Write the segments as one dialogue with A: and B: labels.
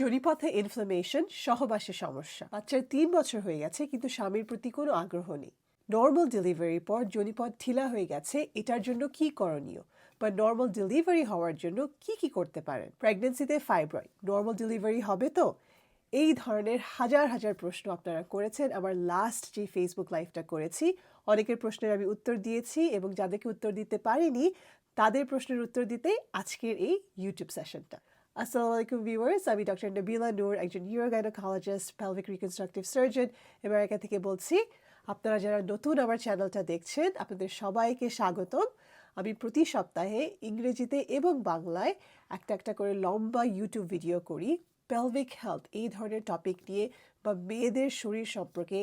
A: জরিপথে inflammation সহবাসের সমস্যা। বাচ্চার তিন বছর হয়ে গেছে, কিন্তু স্বামীর প্রতি কোনো আগ্রহ নেই। নর্মাল ডেলিভারির পর জনিপথ ঢিলা হয়ে গেছে, এটার জন্য কি করণীয়? বা নর্মাল ডেলিভারি হওয়ার জন্য কি কি করতে পারেন? প্রেগনেন্সিতে ফাইব্রয়েড নর্মাল ডেলিভারি হবে তো? এই ধরনের হাজার হাজার প্রশ্ন আপনারা করেছেন। আমার লাস্ট যে ফেসবুক লাইভটা করেছি, অনেকের প্রশ্নের আমি উত্তর দিয়েছি এবং যাদেরকে উত্তর দিতে পারিনি, তাদের প্রশ্নের উত্তর দিতেই আজকের এই ইউটিউব সেশনটা আসসালামু আলাইকুম ভিউয়ার্স আমি ডক্টর নবিলা নূর একজন urogynecologist pelvic reconstructive surgeon America থেকে বলছি, আপনারা যারা নতুন আমার চ্যানেলটা দেখছেন, আপনাদের সবাইকে স্বাগতম। আমি প্রতি সপ্তাহে ইংরেজিতে এবং বাংলায় একটা একটা করে লম্বা ইউটিউব ভিডিও করি পেলভিক হেলথ এই ধরনের টপিক নিয়ে বা মেয়েদের শরীর সম্পর্কে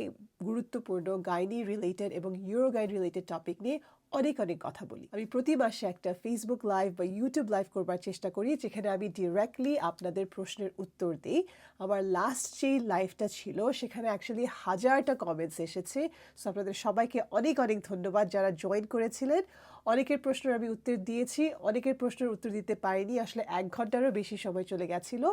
A: গুরুত্বপূর্ণ গাইনি রিলেটেড এবং ইউরোগাইন রিলেটেড টপিক নিয়ে অনেক অনেক কথা বলি। আমি প্রতি মাসে একটা ফেসবুক লাইভ বা ইউটিউব লাইভ করবার চেষ্টা করি, যেখানে আমি ডিরেক্টলি আপনাদের প্রশ্নের উত্তর দিই। আমার লাস্ট যেই লাইভটা ছিল, সেখানে অ্যাকচুয়ালি হাজারটা কমেন্টস এসেছে। সো আপনাদের সবাইকে অনেক অনেক ধন্যবাদ যারা জয়েন করেছিলেন। অনেকের প্রশ্নের আমি উত্তর দিয়েছি, অনেকের প্রশ্নের উত্তর দিতে পারিনি। আসলে এক ঘন্টারও বেশি সময় চলে গেছিল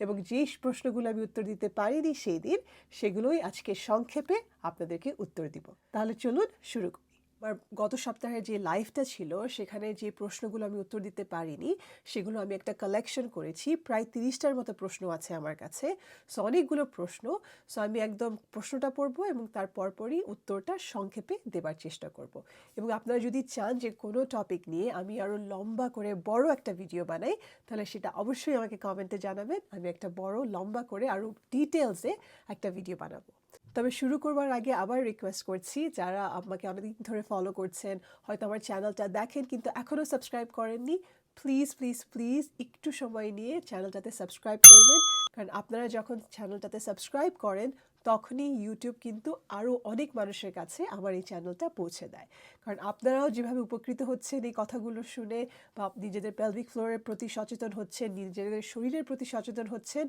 A: এবং যেই প্রশ্নগুলো আমি উত্তর দিতে পারিনি সেই দিন, সেগুলোই আজকে সংক্ষেপে আপনাদেরকে উত্তর দিব। তাহলে চলুন শুরু করি। আমার গত সপ্তাহে যে লাইভটা ছিল, সেখানে যে প্রশ্নগুলো আমি উত্তর দিতে পারিনি, সেগুলো আমি একটা কালেকশন করেছি। প্রায় তিরিশটার মতো প্রশ্ন আছে আমার কাছে। সো অনেকগুলো প্রশ্ন। সো আমি একদম প্রশ্নটা পড়ব এবং তার পরপরই উত্তরটা সংক্ষেপে দেবার চেষ্টা করব। এবং আপনারা যদি চান যে কোনো টপিক নিয়ে আমি আরও লম্বা করে বড় একটা ভিডিও বানাই, তাহলে সেটা অবশ্যই আমাকে কমেন্টে জানাবেন। আমি একটা বড়, লম্বা করে আরও ডিটেলসে একটা ভিডিও বানাবো। তবে শুরু করবার আগে আবার রিকোয়েস্ট করছি যারা আমাকে অনেকদিন ধরে ফলো করছেন, হয়তো আমার চ্যানেলটা দেখেন কিন্তু এখনও সাবস্ক্রাইব করেননি প্লিজ প্লিজ প্লিজ একটু সময় নিয়ে চ্যানেলটাতে সাবস্ক্রাইব করবেন। কারণ আপনারা যখন চ্যানেলটাতে সাবস্ক্রাইব করেন, তখনই ইউটিউব কিন্তু আরও অনেক মানুষের কাছে আমার এই চ্যানেলটা পৌঁছে দেয়। কারণ আপনারাও যেভাবে উপকৃত হচ্ছেন এই কথাগুলো শুনে বা নিজেদের পেলভিক ফ্লোরের প্রতি সচেতন হচ্ছেন, নিজেদের শরীরের প্রতি সচেতন হচ্ছেন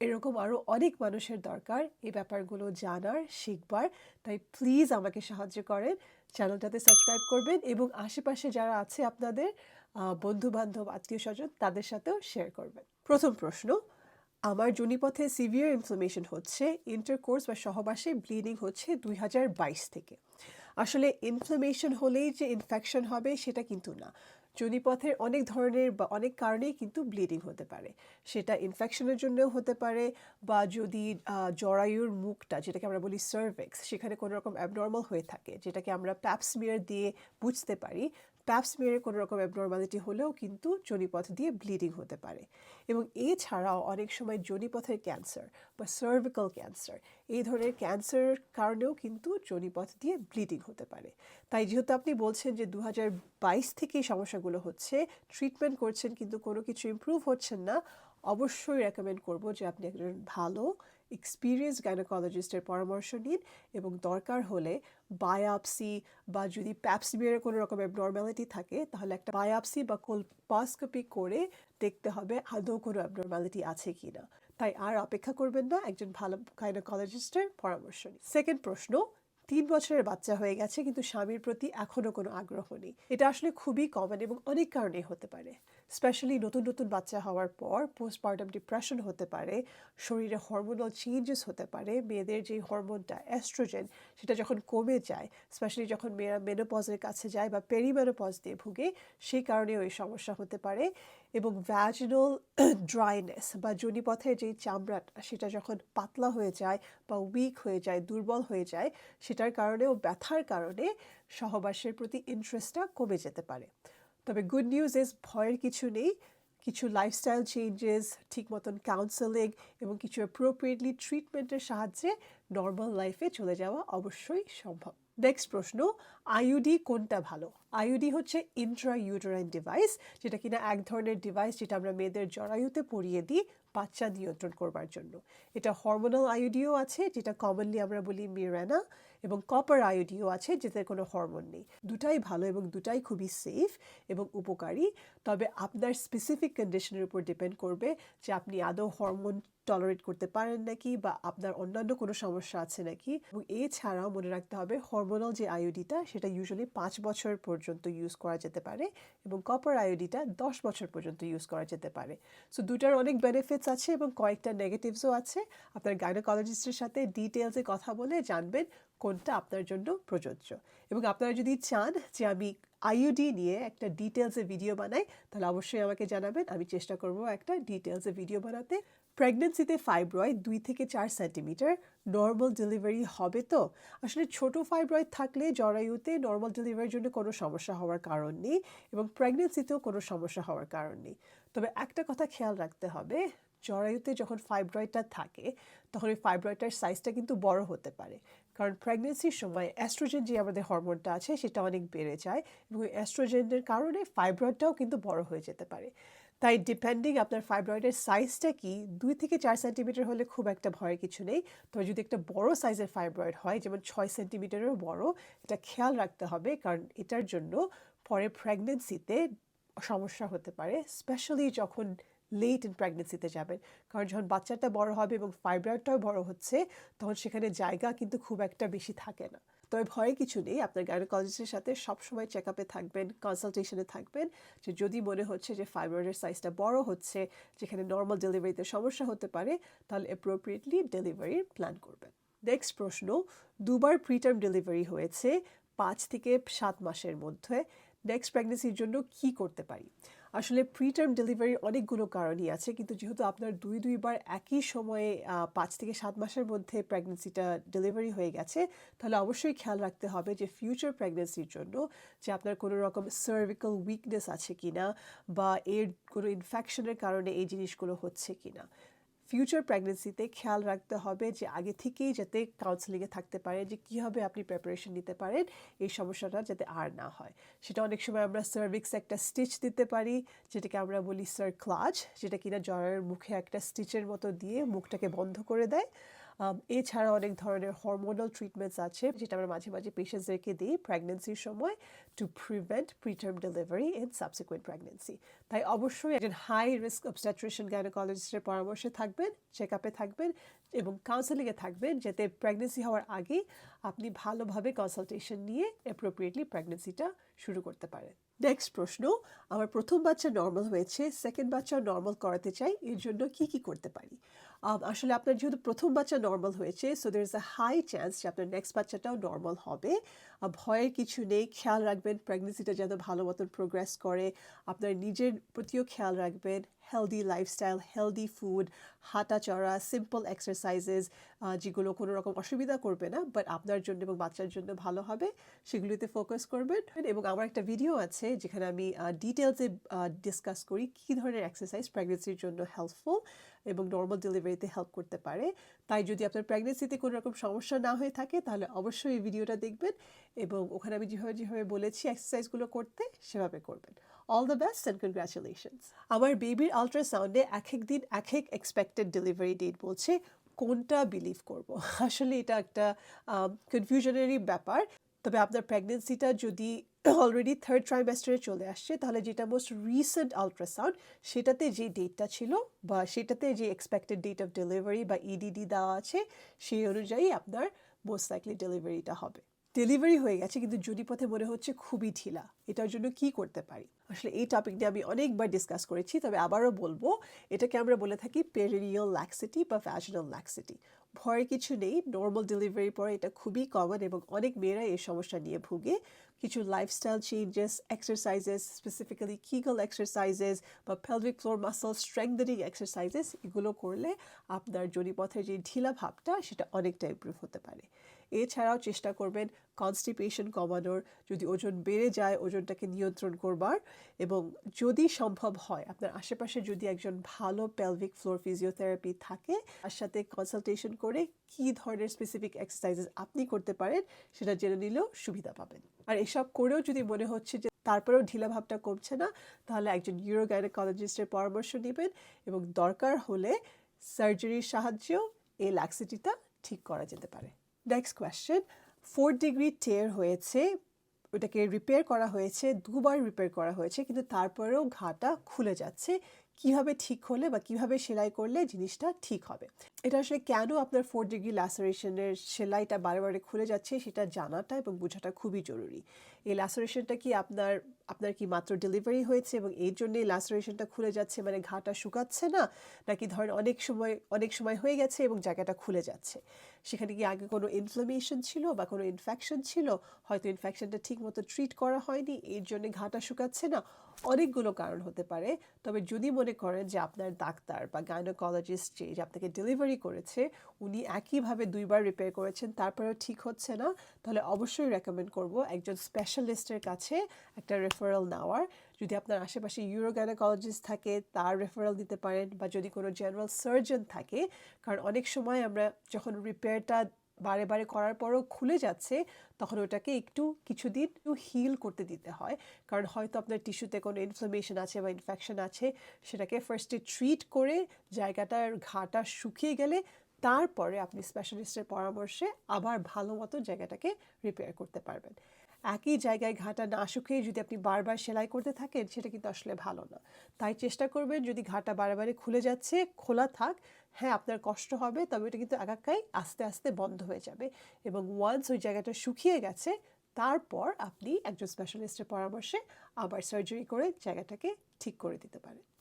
A: এরকম আরও অনেক মানুষের দরকার এই ব্যাপারগুলো জানার, শিখবার। তাই প্লিজ আমাকে সাহায্য করেন, চ্যানেলটাতে সাবস্ক্রাইব করবেন এবং আশেপাশে যারা আছে আপনাদের বন্ধু বান্ধব আত্মীয় স্বজন তাদের সাথেও শেয়ার করবেন। প্রথম প্রশ্ন, আমার জনিপথে সিভিয়ার ইনফ্লামেশন হচ্ছে ইন্টারকোর্স বা সহবাসে ব্লিডিং হচ্ছে দুই হাজার বাইশ থেকে। আসলে ইনফ্লামেশন হলেই যে ইনফেকশন হবে সেটা কিন্তু না। জনিপথের অনেক ধরনের বা অনেক কারণেই কিন্তু ব্লিডিং হতে পারে। সেটা ইনফেকশনের জন্যও হতে পারে বা যদি জরায়ুর মুখটা যেটাকে আমরা বলি সার্ভেক্স সেখানে কোনো রকম অ্যাবনর্মাল হয়ে থাকে, যেটাকে আমরা প্যাপসমিয়ার দিয়ে বুঝতে পারি প্যাপসমিয়ারে কোনো রকম অ্যাবনর্মালিটি হলেও কিন্তু জনিপথ দিয়ে ব্লিডিং হতে পারে। এবং এছাড়াও অনেক সময় জনিপথের ক্যান্সার বা সার্ভিক্যাল ক্যান্সার এই ধরনের ক্যান্সার কারণেও কিন্তু জনিপথ দিয়ে ব্লিডিং হতে পারে। তাই যেহেতু আপনি বলছেন যে দু বাইশ থেকেই সমস্যাগুলো হচ্ছে ট্রিটমেন্ট করছেন কিন্তু কোনো কিছু ইম্প্রুভ হচ্ছেন না, অবশ্যই রেকমেন্ড করব যে আপনি একজন ভালো এক্সপিরিয়েন্স গাইনোকোলজিস্টের পরামর্শ নিন এবং দরকার হলে বায়োপসি বা যদি প্যাপসমিয়ারের কোনো রকম অ্যাবনর্ম্যালিটি থাকে, তাহলে একটা বায়োপসি বা কোলপাস্কোপি করে দেখতে হবে আদৌ কোনো অ্যাবনর্ম্যালিটি আছে কি না তাই আর অপেক্ষা করবেন না, একজন ভালো গাইনোকোলজিস্টের পরামর্শ নিন। সেকেন্ড প্রশ্ন, তিন বছরের বাচ্চা হয়ে গেছে কিন্তু স্বামীর প্রতি এখনও কোনো আগ্রহ নেই। এটা আসলে খুবই কমন এবং অনেক কারণেই হতে পারে। স্পেশালি নতুন নতুন বাচ্চা হওয়ার পর পোস্টপার্টাম ডিপ্রেশন হতে পারে, শরীরে হরমোনাল চেঞ্জেস হতে পারে, মেয়েদের যে হরমোনটা অ্যাস্ট্রোজেন সেটা যখন কমে যায় স্পেশালি যখন মেয়েরা মেনোপজের কাছে যায় বা পেরিমেনোপজ দিয়ে ভুগে, সেই কারণেও এই সমস্যা হতে পারে এবং ভ্যাজিনাল ড্রাইনেস বা জনিপথের যে চামড়াটা, সেটা যখন পাতলা হয়ে যায় বা উইক হয়ে যায়, দুর্বল হয়ে যায়, সেটার কারণেও ব্যথার কারণে সহবাসের প্রতি ইন্টারেস্টটা কমে যেতে পারে। তবে গুড নিউজ ইজ ভয়ের কিছু নেই। কিছু লাইফস্টাইল চেঞ্জেস ঠিক মতন কাউন্সেলিং এবং কিছু অ্যাপ্রোপ্রিয়েটলি ট্রিটমেন্টের সাহায্যে নর্মাল লাইফে চলে যাওয়া অবশ্যই সম্ভব। নেক্সট প্রশ্ন আইউডি কোনটা ভালো? আইউডি হচ্ছে ইন্ট্রা ইউটারাইন ডিভাইস যেটা কিনা এক ধরনের ডিভাইস যেটা আমরা মেয়েদের জরায়ুতে পরিয়ে দিই। বাচ্চা নিয়ন্ত্রণ করবার জন্য। এটা হরমোনাল আইওডিও আছে, যেটা কমনলি আমরা বলি মিরানা এবং কপার আয়োডিও আছে যেতে কোনো হরমোন নেই। দুটাই ভালো এবং দুটাই খুবই সেফ এবং উপকারী। তবে আপনার স্পেসিফিক কন্ডিশনের উপর ডিপেন্ড করবে যে আপনি আদৌ হরমোন টলারেট করতে পারেন নাকি বা আপনার অন্যান্য কোনো সমস্যা আছে নাকি? এবং এছাড়াও মনে রাখতে হবে হরমোনাল যে আয়োডিটা সেটা ইউজুয়ালি পাঁচ বছর পর্যন্ত ইউজ করা যেতে পারে এবং কপার আয়োডিটা দশ বছর পর্যন্ত ইউজ করা যেতে পারে। সো দুটার অনেক বেনিফিটস আছে এবং কয়েকটা নেগেটিভসও আছে। আপনার গাইনোকোলজিস্টের সাথে ডিটেলসে কথা বলে জানবেন কোনটা আপনার জন্য প্রযোজ্য। এবং আপনারা যদি চান যে আমি আইইউডি নিয়ে একটা ডিটেলসে ভিডিও বানাই, তাহলে অবশ্যই আমাকে জানাবেন। আমি চেষ্টা করব একটা ডিটেলসে ভিডিও বানাতে। প্রেগনেন্সিতে ফাইব্রয়েড দুই থেকে চার সেন্টিমিটার নর্মাল ডেলিভারি হবে তো? আসলে ছোট ফাইব্রয়েড থাকলে জরায়ুতে নর্মাল ডেলিভারির জন্য কোনো সমস্যা হওয়ার কারণ নেই এবং প্রেগনেন্সিতেও কোনো সমস্যা হওয়ার কারণ নেই। তবে একটা কথা খেয়াল রাখতে হবে, জরায়ুতে যখন ফাইব্রয়েডটা থাকে, তখন ওই ফাইব্রয়েডটার সাইজটা কিন্তু বড় হতে পারে। কারণ প্রেগনেন্সির সময় অ্যাস্ট্রোজেন যে আমাদের হরমোনটা আছে, সেটা অনেক বেড়ে যায় এবং ওই অ্যাস্ট্রোজেনের কারণে ফাইব্রয়েডটাও কিন্তু বড় হয়ে যেতে পারে। তাই ডিপেন্ডিং আপনার ফাইব্রয়েডের সাইজটা কি, দুই থেকে চার সেন্টিমিটার হলে খুব একটা ভয়ের কিছু নেই। তবে যদি একটা বড় সাইজের ফাইব্রয়েড হয়, যেমন ছয় সেন্টিমিটারেরও বড়, এটা খেয়াল রাখতে হবে কারণ এটার জন্য পরে প্রেগনেন্সিতে সমস্যা হতে পারে স্পেশালি যখন লেট ইন প্রেগনেন্সিতে যাবেন। কারণ যখন বাচ্চাটা বড় হবে এবং ফাইব্রয়েডটাও বড় হচ্ছে, তখন সেখানে জায়গা কিন্তু খুব একটা বেশি থাকে না। তবে ভয়ে কিছু নেই। আপনার গাইনোকলজিস্টের সাথে সবসময় চেক আপে থাকবেন কনসালটেশনে থাকবেন যে যদি মনে হচ্ছে যে ফাইব্রয়েডের সাইজটা বড় হচ্ছে, যেখানে নর্মাল ডেলিভারিতে সমস্যা হতে পারে, তাহলে অ্যাপ্রোপ্রিয়েটলি ডেলিভারির প্ল্যান করবেন। নেক্সট প্রশ্ন, দুবার প্রিটার্ম ডেলিভারি হয়েছে পাঁচ থেকে সাত মাসের মধ্যে। নেক্সট প্রেগনেন্সির জন্য কি করতে পারি? আসলে প্রিটার্ম ডেলিভারি অনেকগুলো কারণই আছে, কিন্তু যেহেতু আপনার দুই, দুইবার একই সময়ে পাঁচ থেকে সাত মাসের মধ্যে প্রেগনেন্সিটা ডেলিভারি হয়ে গেছে, তাহলে অবশ্যই খেয়াল রাখতে হবে যে ফিউচার প্রেগনেন্সির জন্য যে আপনার কোনো রকম সার্ভিক্যাল উইকনেস আছে কিনা বা এর কোনো ইনফেকশনের কারণে এই জিনিসগুলো হচ্ছে কিনা। ফিউচার প্রেগনেন্সিতে খেয়াল রাখতে হবে যে আগে থেকেই যাতে কাউন্সেলিংয়ে থাকতে পারে যে কীভাবে আপনি প্রিপারেশন নিতে পারেন এই সমস্যাটা যাতে আর না হয়। সেটা অনেক সময় আমরা সার্ভিক্স একটা স্টিচ দিতে পারি, যেটাকে আমরা বলি সার ক্লাচ যেটা কিনা জ্বরের মুখে একটা স্টিচের মতো দিয়ে মুখটাকে বন্ধ করে দেয়। এছাড়া অনেক ধরনের হরমোনাল ট্রিটমেন্টস আছে, যেটা আমরা মাঝে মাঝে পেশেন্টসদেরকে দিই প্রেগনেন্সির সময় to prevent preterm delivery in subsequent pregnancy তাই অবশ্যই একজন হাই রিস্ক অবস্ট্রাট্রিশন গাইনোকোলজিস্টের পরামর্শে থাকবেন চেক আপে থাকবেন এবং কাউন্সেলিংয়ে থাকবেন যাতে প্রেগনেন্সি হওয়ার আগেই আপনি ভালোভাবে কনসালটেশন নিয়ে অ্যাপ্রোপ্রিয়েটলি প্রেগনেন্সিটা শুরু করতে পারেন। নেক্সট প্রশ্ন, আমার প্রথম বাচ্চা নর্মাল হয়েছে সেকেন্ড বাচ্চা নর্মাল করাতে চাই, এর জন্য কি কি করতে পারি? আসলে আপনার যেহেতু প্রথম বাচ্চা নর্মাল হয়েছে so there is a high chance যে আপনার নেক্সট বাচ্চাটাও নর্মাল হবে। ভয়ের কিছু নেই। খেয়াল রাখবেন প্রেগনেন্সিটা যেন ভালো মতন প্রোগ্রেস করে। আপনার নিজের প্রতিও খেয়াল রাখবেন। হেলদি লাইফস্টাইল হেলদি ফুড হাঁটা চড়া সিম্পল এক্সারসাইজেস যেগুলো কোনো রকম অসুবিধা করবে না বাট আপনার জন্য এবং বাচ্চার জন্য ভালো হবে। সেগুলিতে ফোকাস করবেন। এবং আমার একটা ভিডিও আছে যেখানে আমি ডিটেলসে ডিসকাস করি কী ধরনের এক্সারসাইজ প্রেগনেন্সির জন্য হেল্পফুল এবং নর্মাল ডেলিভারিতে হেল্প করতে পারে। তাই যদি আপনার প্রেগনেন্সিতে কোনো রকম সমস্যা না হয়ে থাকে, তাহলে অবশ্যই এই ভিডিওটা দেখবেন এবং ওখানে আমি যেভাবে যেভাবে বলেছি এক্সারসাইজগুলো করতে সেভাবে করবেন। All the best and congratulations আমার বেবির আলট্রাসাউন্ডে এক এক দিন এক এক এক্সপেক্টেড ডেলিভারি ডেট বলছে, কোনটা বিলিভ করব? আসলে এটা একটা কনফিউশনারি ব্যাপার। তবে আপনার প্রেগনেন্সিটা যদি অলরেডি থার্ড ট্রাইমেস্টারে চলে আসছে। তাহলে যেটা মোস্ট রিসেন্ট আলট্রাসাউন্ড সেটাতে যে ডেটটা ছিল বা সেটাতে যে এক্সপেক্টেড ডেট অফ ডেলিভারি বা ইডিডি দেওয়া আছে, সেই অনুযায়ী আপনার মোস্ট লাইকলি ডেলিভারিটা হবে। ডেলিভারি হয়ে গেছে, কিন্তু যদি জুনিপথে মনে হচ্ছে খুবই ঢিলা, এটার জন্য কি করতে পারি? আসলে এই টপিক নিয়ে আমি অনেকবার ডিসকাস করেছি, তবে আবারও বলব, এটাকে আমরা বলে থাকি পেরিনিয়াল ল্যাক্সিটি বা ভ্যাজিনাল ল্যাক্সিটি ভয়ের কিছু নেই নর্মাল ডেলিভারির পরে এটা খুবই কমন এবং অনেক মেয়েরা এই সমস্যা নিয়ে ভুগে। কিছু lifestyle changes exercises specifically Kegel exercises বা pelvic floor muscle strengthening exercises এগুলো করলে আপনার জনিপথের যে ঢিলা ভাবটা, সেটা অনেকটা ইমপ্রুভ হতে পারে। এছাড়াও চেষ্টা করবেন কনস্টিপেশন কমানোর। যদি ওজন বেড়ে যায়, ওজনটাকে নিয়ন্ত্রণ করবার। এবং যদি সম্ভব হয়, আপনার আশেপাশে যদি একজন ভালো পেলভিক ফ্লোর ফিজিওথেরাপি থাকে, তার সাথে কনসালটেশন করে কী ধরনের স্পেসিফিক এক্সারসাইজেস আপনি করতে পারেন, সেটা জেনে নিলেও সুবিধা পাবেন। আর এসব করেও যদি মনে হচ্ছে যে তারপরেও ঢিলা ভাবটা কমছে না, তাহলে একজন ইউরোগাইনোকোলজিস্টের পরামর্শ নেবেন এবং দরকার হলে সার্জারির সাহায্যেও এই ল্যাক্সিটিটা ঠিক করা যেতে পারে। নেক্সট কোয়েশ্চেন ফোর ডিগ্রি টের হয়েছে, ওটাকে রিপেয়ার করা হয়েছে, দুবার রিপেয়ার করা হয়েছে, কিন্তু তারপরেও ঘাটা খুলে যাচ্ছে। কীভাবে ঠিক হলে বা কীভাবে সেলাই করলে জিনিসটা ঠিক হবে? এটা আসলে কেন আপনার ফোর ডিগ্রি ল্যাসারেশনের সেলাইটা বারে বারে খুলে যাচ্ছে সেটা জানাটা এবং বোঝাটা খুবই জরুরি। এই ল্যাসারেশনটা কি আপনার আপনার কি মাত্র ডেলিভারি হয়েছে এবং এর জন্যই ল্যাসারেশনটা খুলে যাচ্ছে? মানে ঘাটা শুকাচ্ছে না? নাকি ধরেন অনেক সময় অনেক সময় হয়ে গেছে এবং জায়গাটা খুলে যাচ্ছে? সেখানে কি আগে কোনো ইনফ্লামেশন ছিল বা কোনো ইনফেকশন ছিল? হয়তো ইনফেকশনটা ঠিক মতো ট্রিট করা হয়নি, এর জন্যে ঘাটা শুকাচ্ছে না? অনেকগুলো কারণ হতে পারে। তবে যদি মনে করেন যে আপনার ডাক্তার বা গাইনোকোলজিস্ট যে আপনাকে ডেলিভারি করেছে, উনি একইভাবে দুইবার রিপেয়ার করেছেন, তারপরেও ঠিক হচ্ছে না, তাহলে অবশ্যই রেকমেন্ড করব একজন স্পেশালিস্টের কাছে একটা রেফারেল নেওয়ার। যদি আপনার আশেপাশে ইউরো গাইনোকোলজিস্ট থাকে, তার রেফারেল দিতে পারেন বা যদি কোনো জেনারেল সার্জন থাকে, কারণ অনেক সময় আমরা যখন রিপেয়ারটা বারে বারে করার পরও খুলে যাচ্ছে, তখন ওটাকে একটু কিছুদিন একটু হিল করতে দিতে হয়। কারণ হয়তো আপনার টিস্যুতে কোনো ইনফ্লামেশন আছে বা ইনফেকশন আছে, সেটাকে ফার্স্টে ট্রিট করে জায়গাটার ঘাটা শুকিয়ে গেলে, তারপরে আপনি স্পেশালিস্টের পরামর্শে আবার ভালো মতো জায়গাটাকে রিপেয়ার করতে পারবেন। একই জায়গায় ঘাটা না শুকিয়ে যদি আপনি বারবার সেলাই করতে থাকেন, সেটা কিন্তু আসলে ভালো না। তাই চেষ্টা করবেন যদি ঘাটা বারে খুলে যাচ্ছে, খোলা থাক হ্যাঁ আপনার কষ্ট হবে, তবে এটা কিন্তু একাকাই আস্তে আস্তে বন্ধ হয়ে যাবে। এবং ওয়ান্স ওই জায়গাটা শুকিয়ে গেছে, তারপর আপনি একজন স্পেশালিস্টের পরামর্শে আবার সার্জারি করে জায়গাটাকে ঠিক করে দিতে পারেন।